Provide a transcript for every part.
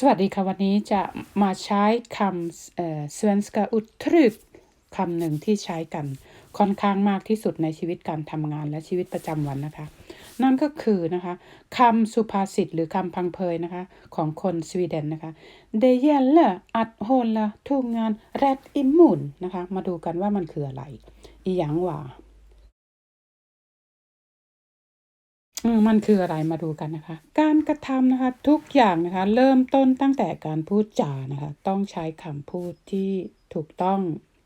สวัสดีค่ะ วันนี้จะมาใช้คำเอ่อ svenska uttryck คำหนึ่งที่ใช้กันค่อนข้างมากที่สุดในชีวิตการทำงานและชีวิตประจำวันนะคะ นั่นก็คือนะคะคำสุภาษิตหรือคำพังเพยนะคะ ของคนสวีเดนนะคะ Det gäller att hålla tungan rätt i mun นะคะ มาดูกันว่ามันคืออะไร อีหยังว่า มันคืออะไรมาดูกันนะคะ การกระทำนะคะทุกอย่างนะคะ เริ่มต้นตั้งแต่การพูดจานะคะ ต้องใช้คำพูดที่ถูกต้อง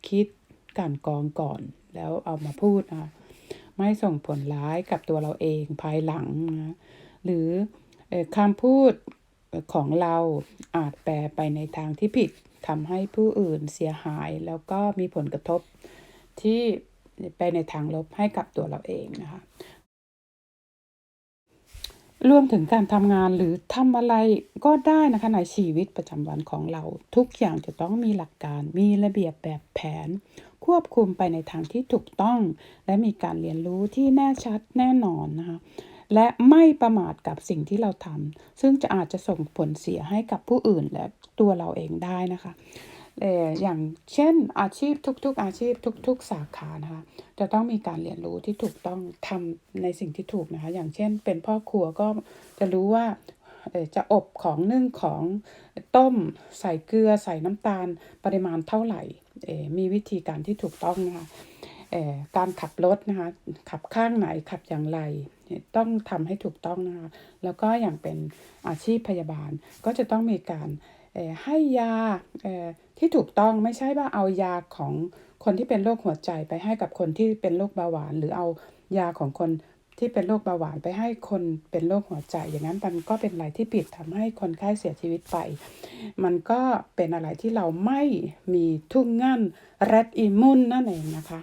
คิดการกองก่อน แล้วเอามาพูดนะคะไม่ส่งผลร้ายกับตัวเราเองภายหลังนะะหรืออคำพูดของเราอาจแปลไปในทางที่ผิดทำให้ผู้อื่นเสียหาย แล้วก็มีผลกระทบที่ไปในทางลบให้กับตัวเราเองนะคะ รวมถึงการทำงานหรือทำอะไรก็ได้นะคะในชีวิตประจำวันของเรา ทุกอย่างจะต้องมีหลักการ มีระเบียบแบบแผน ควบคุมไปในทางที่ถูกต้อง และมีการเรียนรู้ที่แน่ชัดแน่นอนนะคะและไม่ประมาทกับสิ่งที่เราทำซึ่งจะอาจจะส่งผลเสียให้กับผู้อื่นและตัวเราเองได้นะคะ อ่อย่างเช่นอาชีพทุก ๆ อาชีพทุก ๆ สาขานะคะจะต้องมีการเรียนรู้ที่ถูกต้องทำในสิ่งที่ถูกนะคะ อย่างเช่น เป็นพ่อครัวก็จะรู้ว่าจะอบของนึ่งของต้มใส่เกลือใส่น้ำตาลปริมาณเท่าไหร่ มีวิธีการที่ถูกต้องนะคะการขับรถนะคะขับข้างไหนขับอย่างไร ต้องทำให้ถูกต้องนะคะแล้วก็อย่างเป็นอาชีพพยาบาลก็จะต้องมีการ ให้ยาที่ถูกต้องไม่ใช่ว่าเอายาของคนที่เป็นโรคหัวใจไปให้กับคนที่เป็นโรคเบาหวาน หรือเอายาของคนที่เป็นโรคเบาหวานไปให้คนเป็นโรคหัวใจ อย่างนั้นมันก็เป็นอะไรที่ผิดทำให้คนไข้เสียชีวิตไป มันก็เป็นอะไรที่เราไม่มีทุ่งงั่นแรดอิมุนนั่นเองนะคะ